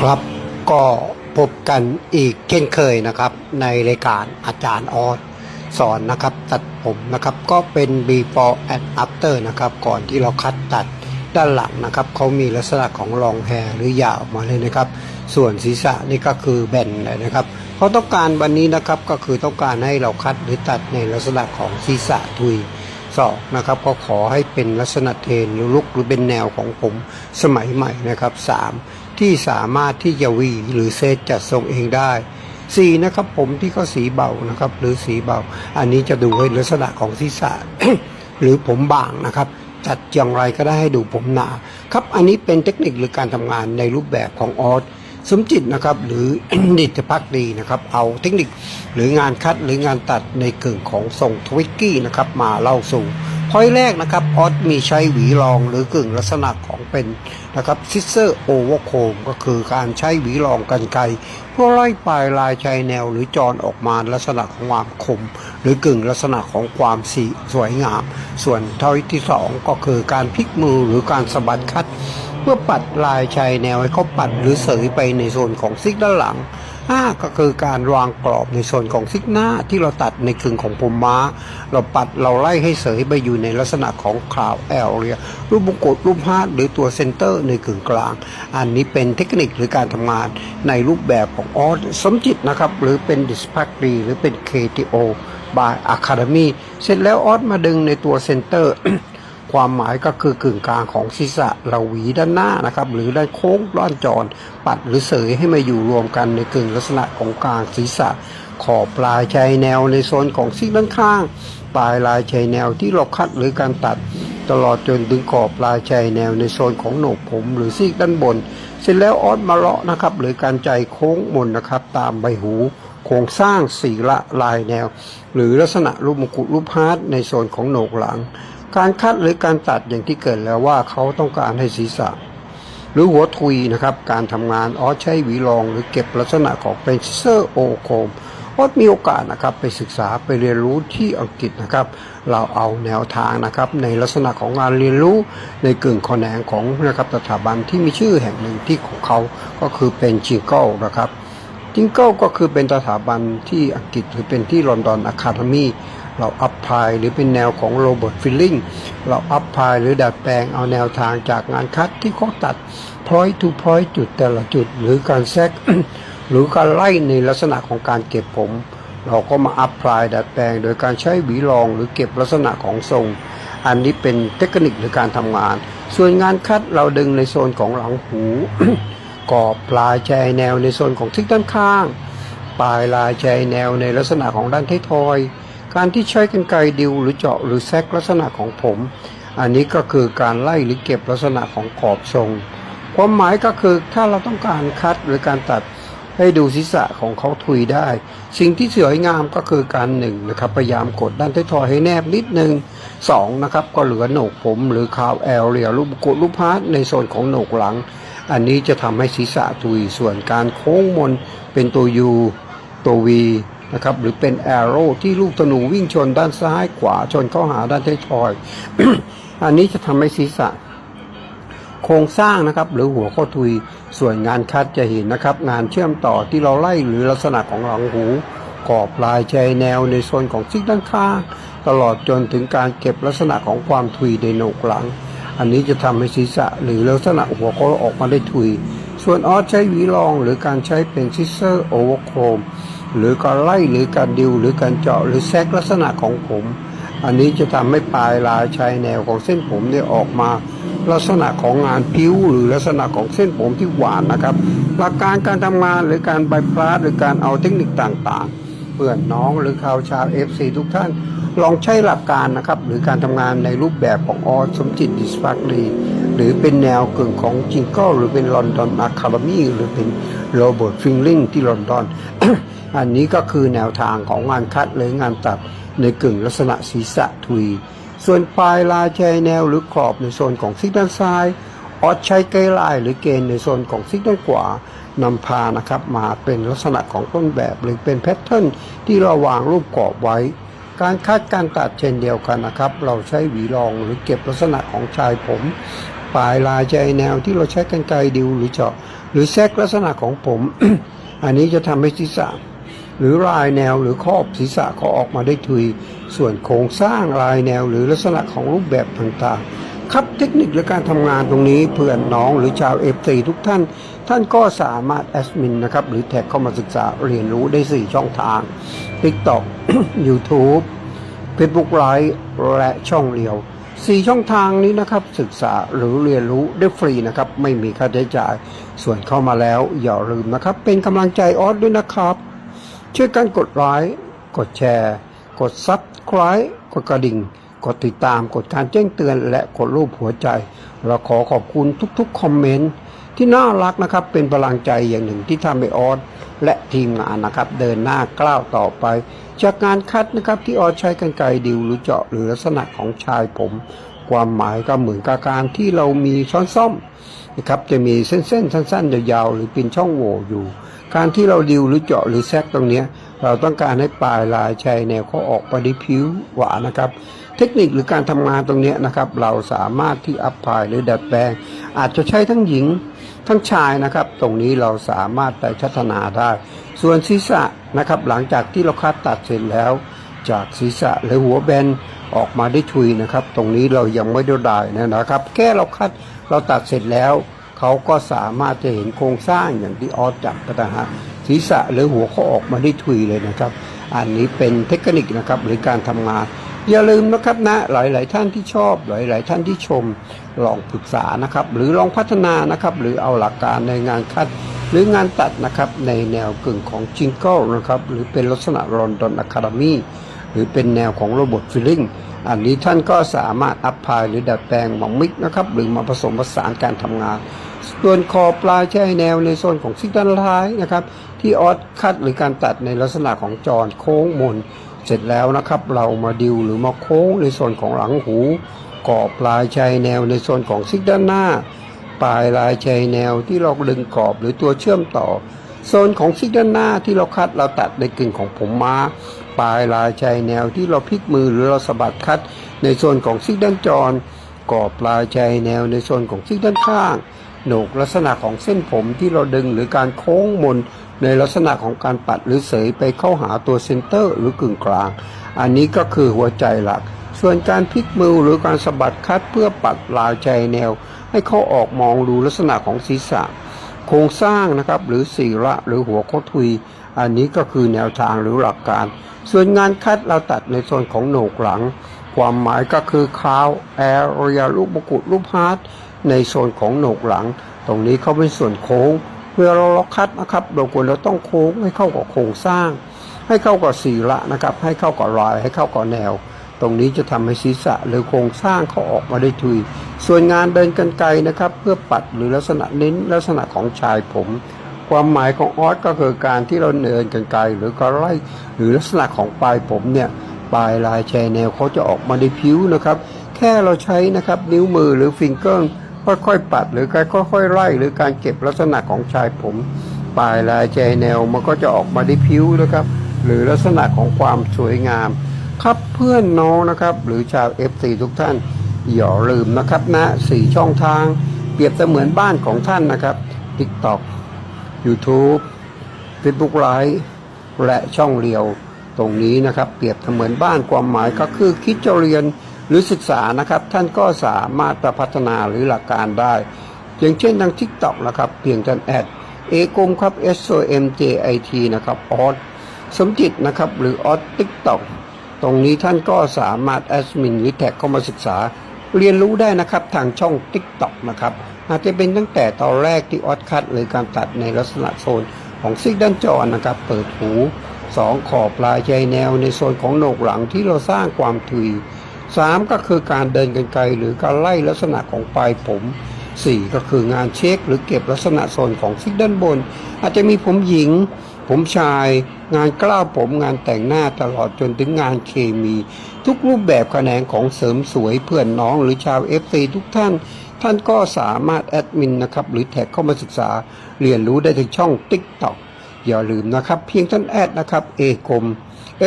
ครับก็พบกันอีกเช่นเคยนะครับ ในรายการอาจารย์ออสสอนนะครับ ตัดผมนะครับก็เป็น before and after นะครับ ก่อนที่เราคัดตัดด้านหลังนะครับเขามีลักษณะของรองแฮหรือยาวมาเลยนะครับ ส่วนศีรษะนี่ก็คือแบนเลยนะครับเขาต้องการวันนี้นะครับก็คือต้องการให้เราคัดหรือตัดในลักษณะของศีรษะทุยสองนะครับก็ขอให้เป็นลักษณะเทนหรือลุกหรือเป็นแนวของผมสมัยใหม่นะครับสาม ที่สามารถที่จะวีหรือเซตจัดทรงเองได้สี่นะครับผมที่เขาสีเบานะครับ หรือสีเบา อันนี้จะดูให้ลักษณะของศีรษะหรือผมบางนะครับจัดอย่างไรก็ได้ให้ดูผมหนาครับอันนี้เป็นเทคนิคหรือการทำงานในรูปแบบของออสสมจิตนะครับหรือนิตพักดีนะครับ เอาเทคนิคหรืองานคัดหรืองานตัดในกึ่งของทรงทวิกกี้นะครับมาเล่าสู่ พอยแรกนะครับออสมีใช้หวีรองหรือกึ่งลักษณะของเป็นนะครับซิสเซอร์โอเวอร์โคมก็คือการใช้หวีรองกันไกเพื่อไล่ปลายลายชายแนวหรือจรออกมาลักษณะของความคม หรือกึ่งลักษณะของความสีสวยงาม ส่วนทอยที่สองก็คือการพลิกมือหรือการสะบัดคัด เพื่อปัดลายชายแนวให้เขาปัดหรือเสยไปในโซนของซิกด้านหลัง ห้าก็คือการวางกรอบในโซนของซิกหน้าที่เราตัดในกึ่งของผมม้า เราปัดเราไล่ให้เสยไปอยู่ในลักษณะของคราวแอลเรียรูปมงกุฎรูปฮาร์ดหรือตัวเซนเตอร์ในกึ่งกลาง อันนี้เป็นเทคนิคหรือการทำงานในรูปแบบของออสสมจิตนะครับ หรือเป็นดิสพักดีหรือเป็น KTO by Academy เสร็จแล้วออสมาดึงในตัวเซนเตอร์ ความหมายก็คือกึ่งกลางของศีรษะเราหวีด้านหน้านะครับ หรือด้านโค้งด้านจร ปัดหรือเสยให้มาอยู่รวมกันในกึ่งลักษณะของกลางศีรษะ ขอบปลายชายแนวในโซนของซีกด้านข้าง ปลายลายชายแนวที่เราคัดหรือการตัด ตลอดจนถึงขอบปลายชายแนวในโซนของโหนกผม หรือซีกด้านบน เสร็จแล้วออสมาเลาะนะครับ หรือการใจโค้งมนนะครับ ตามใบหูโครงสร้างสีละลายแนว หรือลักษณะรูปมงกุฎรูปฮาร์ดในโซนของโหนกหลัง การคัดหรือการตัดอย่างที่เกิดแล้วว่าเขาต้องการให้ศีรษะ หรือหัวทุยนะครับ การทำงานออสใช้หวีรองหรือเก็บลักษณะของเป็นเซอร์โอโคมออสมีโอกาสนะครับไปศึกษาไปเรียนรู้ที่อังกฤษนะครับ เราเอาแนวทางนะครับในลักษณะของงานเรียนรู้ในกึ่งแขนงของนะครับสถาบันที่มีชื่อแห่งหนึ่งที่ของเขาก็คือเป็นจิงเกิลนะครับจิงเกิลก็คือเป็นสถาบันที่อังกฤษหรือเป็นที่ลอนดอนอะคาเดมี เราอัพพายหรือเป็นแนวของโรเบิร์ตฟิลลิงเราอัพพายหรือดัดแปลงเอาแนวทางจากงานคัดที่เขาตัดพอยทูพอยจุดแต่ละจุด หรือการแซกหรือการไล่ในลักษณะของการเก็บผม เราก็มาอัพพลายดัดแปลง โดยการใช้หวีรองหรือเก็บลักษณะของทรง อันนี้เป็นเทคนิคหรือการทำงาน ส่วนงานคัดเราดึงในโซนของหลังหูกอบปลายชายแนวในโซนของทิศด้านข้าง ปลายลายชายแนวในลักษณะของด้านท้ายทอย การที่ใช้กันไกรดิวหรือเจาะหรือแซกลักษณะของผม อันนี้ก็คือการไล่หรือเก็บลักษณะของขอบทรง ความหมายก็คือถ้าเราต้องการคัดหรือการตัดให้ดูศีรษะของเขาทุยได้ สิ่งที่สวยงามก็คือการหนึ่งนะครับพยายามกดด้านท้ายทอยให้แนบนิดนึงสองนะครับก็เหลือโหนกผมหรือคาวแอลเรียรูปกดรูปพาร์ทในโซนของโหนกหลัง อันนี้จะทำให้ศีรษะทุยส่วนการโค้งมนเป็นตัว U ตัว V นะครับหรือเป็นแอโร่ที่ลูกธนูวิ่งชนด้านซ้ายขวาชนเข้าหาด้านท้ายทอย อันนี้จะทำให้ศีรษะ โครงสร้างนะครับ หรือหัวข้อทุยส่วนงานคัดจะเห็นนะครับ งานเชื่อมต่อที่เราไล่หรือลักษณะของหลังหูกรอบลายชายแนวในโซนของซิกด้านข้างตลอดจนถึงการเก็บลักษณะของความทุยในโหนกหลัง อันนี้จะทำให้ศีรษะหรือลักษณะหัวขาอออกมาได้ทุย ส่วนออสใช้หวีรองหรือการใช้เป็นซิสเซอร์โอเวอร์โคม หรือการไล่หรือการดิวหรือการเจาะหรือแซกลักษณะของผม อันนี้จะทำให้ปลายลายชายแนวของเส้นผมเนี่ยออกมา ลักษณะของงานพิ้วหรือลักษณะของเส้นผมที่หวานนะครับ หลักการการทำงานหรือการใบพลาสหรือการเอาเทคนิคต่างๆ เพื่อนน้องหรือข่าวชาว FC ทุกท่าน ลองใช้หลักการนะครับหรือการทำงานในรูปแบบของออสมจิตดิสฟักดีหรือเป็นแนวกึ่งของจิงเกิลหรือเป็นลอนดอนอะคาเดมีหรือเป็นโรเบิร์ตฟิงลิงที่ลอนดอน อันนี้ก็คือแนวทางของงานคัดหรืองานตัดในกึ่งลักษณะศีรษะทุย ส่วนปลายลายชายแนวหรือขอบในโซนของซิกด้านซ้าย ออดใช้ไกลน์หรือเกณฑ์ในโซนของซิกด้านขวานำพานะครับมาเป็นลักษณะของต้นแบบหรือเป็นแพทเทิร์นที่เราวางรูปกรอบไว้ การคาดการตัดเช่นเดียวกันนะครับ เราใช้หวีรองหรือเก็บลักษณะของชายผม ปลายลายชายแนวที่เราใช้กันไกรดิวหรือเจาะ หรือแซกลักษณะของผม อันนี้จะทำให้ศีรษะ หรือลายแนวหรือครอบศีรษะเขาออกมาได้ทุย ส่วนโครงสร้างลายแนวหรือลักษณะของรูปแบบต่างๆ ครับเทคนิคและการทำงานตรงนี้เพื่อนน้องหรือชาวเอฟซีทุกท่าน ท่านก็สามารถแอดมินนะครับ หรือแท็กเข้ามาศึกษาเรียนรู้ได้ 4 ช่องทาง TikTok YouTube Facebook Live และช่องเรียว4ช่องทางนี้นะครับศึกษาหรือเรียนรู้ได้ฟรีนะครับไม่มีค่าใช้จ่าย ส่วนเข้ามาแล้วอย่าลืมนะครับ เป็นกำลังใจออสด้วยนะครับ ช่วยกันกดไลค์กดแชร์ กดซับสไคร b ์กดกระดิ่ง กดติดตามกดการแจ้งเตือนและกดรูปหัวใจ เราขอขอบคุณทุกๆคอมเมนต์ที่น่ารักนะครับเป็นพลังใจอย่างหนึ่งที่ทำให้ออสและทีมงานนะครับเดินหน้าก้าวต่อไป จากการคัดนะครับที่ออสใช้กันไกรดิวหรือเจาะหรือลักษณะของชายผม ความหมายก็เหมือนกับการที่เรามีช้อนซ่อมนะครับจะมีเส้นๆสั้นๆยาวๆหรือเป็นช่องโหว่อยู่ การที่เราดิวหรือเจาะหรือแซกตรงนี้ เราต้องการให้ปลายลายชายแนวเขาออกไปได้ผิวหวานนะครับ เทคนิคหรือการทำงานตรงนี้นะครับ เราสามารถที่อัพพายหรือดัดแปลง อาจจะใช้ทั้งหญิงทั้งชายนะครับ ตรงนี้เราสามารถไปพัฒนาได้ ส่วนศีรษะนะครับ หลังจากที่เราคัดตัดเสร็จแล้ว จากศีรษะหรือหัวแบนออกมาได้ทุยนะครับ ตรงนี้เรายังไม่ได้ได้นะครับ แค่เราคัดเราตัดเสร็จแล้ว เขาก็สามารถจะเห็นโครงสร้างอย่างที่ออสจับกระหะศีรษะหรือหัวเขาออกมาได้ทุยเลยนะครับ อันนี้เป็นเทคนิคนะครับหรือการทำงาน อย่าลืมนะครับนะหลาย ๆ ท่านที่ชอบ หลาย ๆ ท่านที่ชมลองปรึกษานะครับ หรือลองพัฒนานะครับ หรือเอาหลักการในงานคัดหรืองานตัดนะครับในแนวกึ่งของจิงเกิลนะครับหรือเป็นลักษณะรอนดอนอะคาเดมีหรือเป็นแนวของโรบอทฟิลลิ่งอันนี้ท่านก็สามารถอัพพายหรือดัดแปลงมามิกนะครับหรือมาผสมผสานการทำงาน ส่วนคอปลายใช้แนวในโซนของซิกด้านท้ายนะครับ ที่ออสคัดหรือการตัดในลักษณะของจอนโค้งมน เสร็จแล้วนะครับ เรามาดิวหรือมาโค้งในส่วนของหลังหูก่อปลายชายแนวในโซนของซิกด้านหน้า ปลายลายชายแนวที่เราดึงกรอบหรือตัวเชื่อมต่อ โซนของซิกด้านหน้าที่เราคัดเราตัดในกึ่งของผมม้า ปลายลายชายแนวที่เราพลิกมือหรือเราสะบัดคัด ในโซนของซิกด้านจรกอบปลายชายแนวในโซนของซิกด้านข้าง โหนกลักษณะของเส้นผมที่เราดึงหรือการโค้งมนในลักษณะของการปัดหรือเสยไปเข้าหาตัวเซนเตอร์หรือกึ่งกลาง อันนี้ก็คือหัวใจหลัก ส่วนการพลิกมือหรือการสะบัดคัดเพื่อปัดลายใจแนว ให้เขาออกมองดูลักษณะของศีรษะ โครงสร้างนะครับหรือศีระหรือหัวเขาทุย อันนี้ก็คือแนวทางหรือหลักการ ส่วนงานคัดเราตัดในโซนของโหนกหลัง ความหมายก็คือคาวแอเรียลูกมกุฎรูปฮาร์ด ในโซนของโหนกหลัง ตรงนี้เขาเป็นส่วนโค้งเวลาเราล็อกคัดนะครับ เราควรเราต้องโค้งให้เข้ากับโครงสร้าง ให้เข้ากับศีระนะครับ ให้เข้ากับลายให้เข้ากับแนว ตรงนี้จะทำให้ศีรษะหรือโครงสร้างเขาออกมาได้ทุย ส่วนงานเดินกันไกลนะครับ เพื่อปัดหรือลักษณะเน้นลักษณะของชายผม ความหมายของออสก็คือการที่เราเดินกันไกลหรือก็ไล่หรือลักษณะของปลายผมเนี่ยปลายลายแชแนวเขาจะออกมาได้ผิวนะครับ แค่เราใช้นะครับนิ้วมือหรือฟิงเกิล ค่อยๆ ปัดหรือการค่อยๆไล่หรือการเก็บลักษณะของชายผมปลายลายแชแนวมันก็จะออกมาได้ผิวนะครับ หรือลักษณะของความสวยงาม ครับเพื่อนน้องนะครับ หรือชาว FC ทุกท่าน อย่าลืมนะครับนะสี่ช่องทาง เปรียบเสมือนบ้านของท่านนะครับ TikTok YouTube Facebook Live และช่องเรียวตรงนี้นะครับ เปรียบเสมือนบ้านความหมายก็คือคิดจะเรียน หรือศึกษานะครับ ท่านก็สามารถจะพัฒนาหรือหลักการได้ อย่างเช่นทาง TikTok นะครับ เพียงท่านแอดเอกมครับ S O M J I T นะครับออสสมจิตนะครับ หรือออส TikTok ตรงนี้ท่านก็สามารถแอดมินหรือแท็กเข้ามาศึกษา เรียนรู้ได้นะครับทางช่อง TikTok นะครับอาจจะเป็นตั้งแต่ตอนแรกที่ออสคัดหรือการตัดในลักษณะโซนของซิกด้านจอนะครับ เปิดหู 2 ขอบปลายใจแนวในโซนของโหนกหลังที่เราสร้างความทุย 3 ก็คือการเดินกันไกลหรือการไล่ลักษณะของปลายผม 4 ก็คืองานเช็คหรือเก็บลักษณะโซนของซิกด้านบน อาจจะมีผมหญิง ผมชาย งานกล้าวผมงานแต่งหน้าตลอดจนถึงงานเคมี ทุกรูปแบบแขนงของเสริมสวยเพื่อนน้องหรือชาว FC ทุกท่าน ท่านก็สามารถแอดมินนะครับหรือแท็กเข้ามาศึกษา เรียนรู้ได้ที่ช่อง TikTok อย่าลืมนะครับ เพียงท่านแอดนะครับเอกม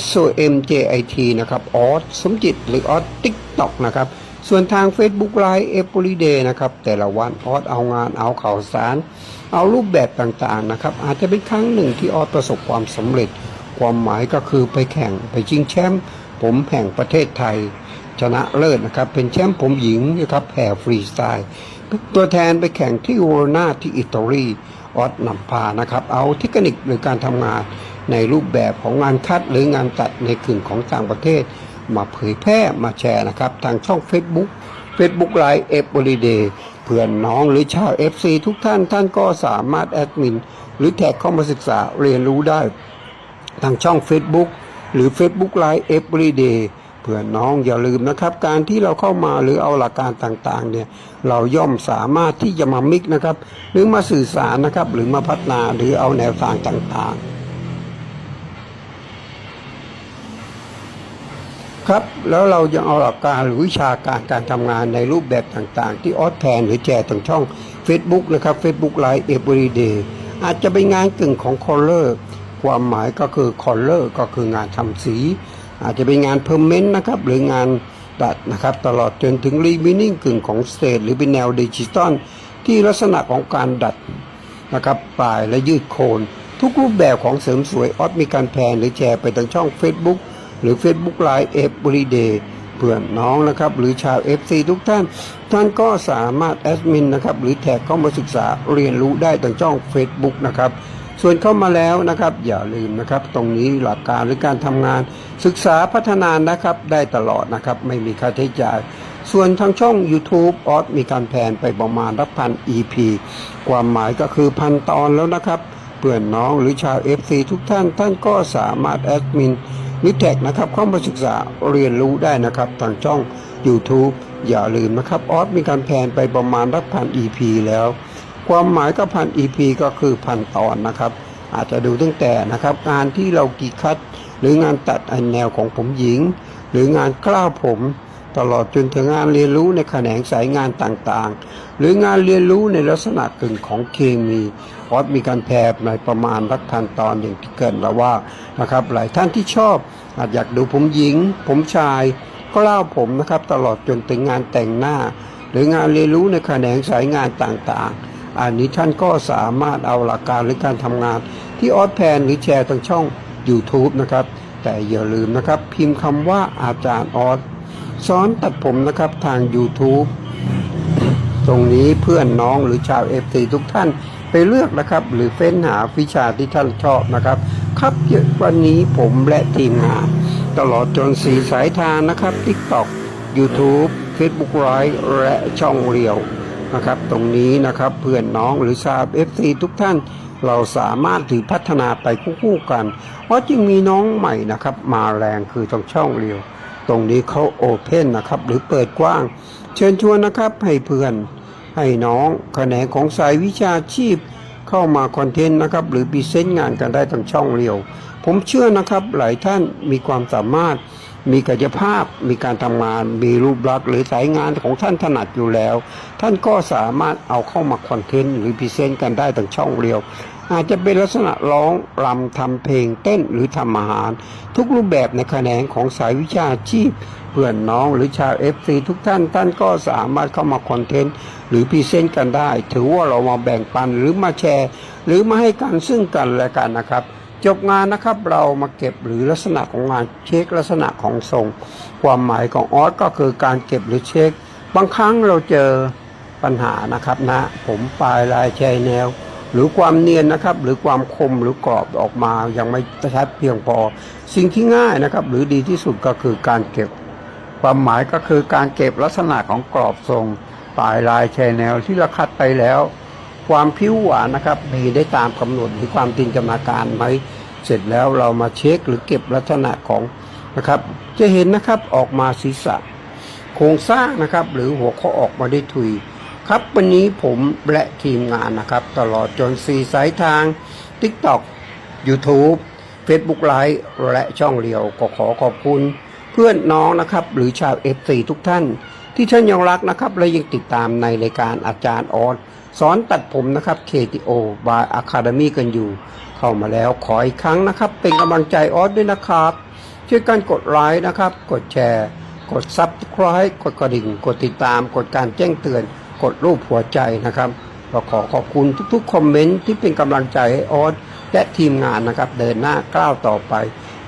S O M J I T นะครับออสสมจิตหรือออส TikTok นะครับ ส่วนทาง Facebook Live Every Day นะครับ แต่ละวันออสเอางานเอาข่าวสาร เอารูปแบบต่างๆนะครับ อาจจะเป็นครั้งหนึ่งที่ออสประสบความสำเร็จ ความหมายก็คือไปแข่งไปชิงแชมป์ผมแห่งประเทศไทย ชนะเลิศนะครับ เป็นแชมป์ผมหญิงนะครับแห่ฟรีสไตล์ตัวแทนไปแข่งที่โวโรนาที่อิตาลี ออสนำพานะครับ เอาเทคนิคหรือการทำงานในรูปแบบของงานคัดหรืองานตัดในกึ่งของต่างประเทศ มาเผยแพร่มาแชร์นะครับ ทางช่อง Facebook Facebook Live เอฟบริเดย์เพื่อนน้องหรือชาว FC ทุกท่านท่านก็สามารถแอดมิน หรือแท็กเข้ามาศึกษาเรียนรู้ได้ ทางช่อง Facebook หรือ Facebook Live Everyday เพื่อนน้องอย่าลืมนะครับ การที่เราเข้ามาหรือเอาหลักการต่างๆเนี่ยเราย่อมสามารถที่จะมามิกนะครับ หรือมาสื่อสารนะครับ หรือมาพัฒนาหรือเอาแนวทางต่างๆ ครับแล้วเรายังเอาหลักการหรือวิชาการการทำงานในรูปแบบต่างๆ ที่ออสแพนหรือแจกทางช่อง Facebook นะครับ Facebook Live Everyday อาจจะเป็นงานกึ่งของคอลเลอร์ความหมายก็คือคอลเลอร์ก็คืองานทำสี อาจจะเป็นงานเพอร์เมนต์นะครับหรืองานตัดนะครับตลอดจนถึงรีมินิ่งกึ่งของสเตทหรือเป็นแนวดิจิตอลที่ลักษณะของการดัดนะครับปลายและยืดโคน ทุกรูปแบบของเสริมสวยออสมีการแพนหรือแชร์ไปทางช่อง Facebook หรือ Facebook Live Everyday เพื่อนน้องนะครับหรือชาว FC ทุกท่าน ท่านก็สามารถแอดมินนะครับหรือแท็กเข้ามาศึกษาเรียนรู้ได้ทางช่อง Facebook นะครับ ส่วนเข้ามาแล้วนะครับ อย่าลืมนะครับ ตรงนี้หลักการหรือการทำงาน ศึกษาพัฒนานะครับ ได้ตลอดนะครับ ไม่มีค่าใช้จ่าย ส่วนทางช่อง YouTube ออสมีการแพนไปประมาณรับพัน EP ความหมายก็คือพันตอนแล้วนะครับเพื่อนน้องหรือชาว FC ทุกท่านท่านก็สามารถแอดมินหรือแท็กนะครับเข้ามาศึกษาเรียนรู้ได้นะครับทางช่อง YouTube อย่าลืมนะครับออสมีการแพนไปประมาณรับพัน EP แล้ว ความหมายก็พัน EP ก็คือพันตอนนะครับ อาจจะดูตั้งแต่นะครับงานที่เรากีคัด หรืองานตัดอันแนวของผมหญิง หรืองานกล้าวผม ตลอดจนถึงงานเรียนรู้ในแขนงสายงานต่างๆ หรืองานเรียนรู้ในลักษณะกึ่งของเคมีออสมีการแพร่ในประมาณรักพันตอนอย่างที่เกินแล้วว่านะครับหลายท่านที่ชอบ อาจอยากดูผมหญิง ผมชายก็เล่าผมนะครับตลอดจนถึงงานแต่งหน้า หรืองานเรียนรู้ในแขนงสายงานต่างๆ อันนี้ท่านก็สามารถเอาหลักการหรือการทำงาน ที่ออสแพนหรือแชร์ทางช่อง YouTube นะครับ แต่อย่าลืมนะครับ พิมพ์คำว่าอาจารย์ออสสอนตัดผมนะครับทาง YouTube ตรงนี้เพื่อนน้องหรือชาวเอฟซีทุกท่านไปเลือกนะครับ หรือเฟ้นหาวิชาที่ท่านชอบนะครับ ครับวันนี้ผมและทีมงาน ตลอดจนสีสายทางนะครับ TikTok YouTube Facebook Live และช่องเรียว นะครับ ตรงนี้นะครับเพื่อนน้องหรือชาวเอฟซีทุกท่านเราสามารถถือพัฒนาไปคู่ๆกัน เพราะจึงมีน้องใหม่นะครับ มาแรงคือตรงช่องเรียว ตรงนี้เขาโอเพนนะครับ หรือเปิดกว้าง เชิญชวนนะครับให้เพื่อน ให้น้องแขนงของสายวิชาชีพ เข้ามาคอนเทนต์นะครับ หรือพรีเซนต์งานกันได้ทางช่องเรียว ผมเชื่อนะครับหลายท่านมีความสามารถ มีกายภาพ มีการทำงาน มีรูปลักษณ์หรือสายงานของท่านถนัดอยู่แล้ว ท่านก็สามารถเอาเข้ามาคอนเทนต์หรือพรีเซนต์กันได้ทางช่องเรียว อาจจะเป็นลักษณะร้องรำทำเพลงเต้นหรือทำอาหาร ทุกรูปแบบในแขนงของสายวิชาชีพ เพื่อนน้องหรือชาว FC ทุกท่านท่านก็สามารถเข้ามาคอนเทนต์หรือพรีเซนต์กันได้ ถือว่าเรามาแบ่งปันหรือมาแชร์ หรือมาให้กันซึ่งกันและกันนะครับ จบงานนะครับ เรามาเก็บหรือลักษณะของงานเช็คลักษณะของทรง ความหมายของออสก็คือการเก็บหรือเช็ค บางครั้งเราเจอปัญหานะครับนะ ผมปลายลายแชยแนว หรือความเนียนนะครับ หรือความคมหรือกรอบออกมายังไม่ชัดเพียงพอ สิ่งที่ง่ายนะครับ หรือดีที่สุดก็คือการเก็บ ความหมายก็คือการเก็บลักษณะของกรอบทรงปลายลายแชยแนวที่เราคัดไปแล้ว ความผิวหวานนะครับ มีได้ตามกำหนดหรือความจินตนาการไหมเสร็จแล้วเรามาเช็คหรือเก็บลักษณะของนะครับ จะเห็นนะครับออกมาศีรษะ โครงสร้างนะครับ หรือหัวข้อออกมาได้ทุย ครับวันนี้ผมและทีมงานนะครับ ตลอดจนสีสายทาง TikTok YouTube Facebook Live และช่องเรียวก็ขอขอบคุณ เพื่อนน้องนะครับ หรือชาว F4 ทุกท่าน ที่ท่านยังรักนะครับ และยังติดตามในรายการอาจารย์ออส สอนตัดผมนะครับ KTO by Academy กันอยู่ เข้ามาแล้วขออีกครั้งนะครับ เป็นกำลังใจออสด้วยนะครับ ช่วยกันกดไลค์นะครับ กดแชร์ กด Subscribe กดกระดิ่ง กดติดตาม กดการแจ้งเตือน กดรูปหัวใจนะครับก็ขอขอบคุณทุกๆคอมเมนต์ที่เป็นกำลังใจให้ออสและทีมงานนะครับ เดินหน้าก้าวต่อไป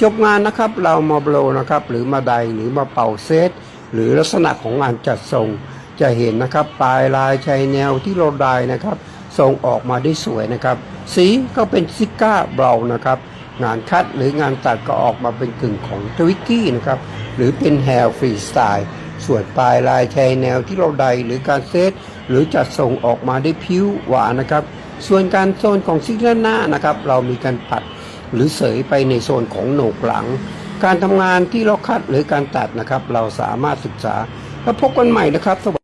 จบงานนะครับเรามาโบลนะครับ หรือมาไดหรือมาเป่าเซตหรือลักษณะของงานจัดทรง จะเห็นนะครับ ปลายลายชายแนวที่เราได้นะครับทรงออกมาได้สวยนะครับ สีก็เป็นซิก้าเบรานะครับ งานคัดหรืองานตัดก็ออกมาเป็นกึ่งของทวิกกี้นะครับ หรือเป็นแฮร์ฟรีสไตล์ส่วนปลายลายชายแนวที่เราใดหรือการเซตหรือจัดส่งออกมาได้ผิวหวานนะครับ ส่วนการโซนของซิกด้านหน้านะครับ เรามีการปัดหรือเสยไปในโซนของโหนกหลัง การทำงานที่เราคัดหรือการตัดนะครับ เราสามารถศึกษาแล้วพบกันใหม่นะครับสวัสดี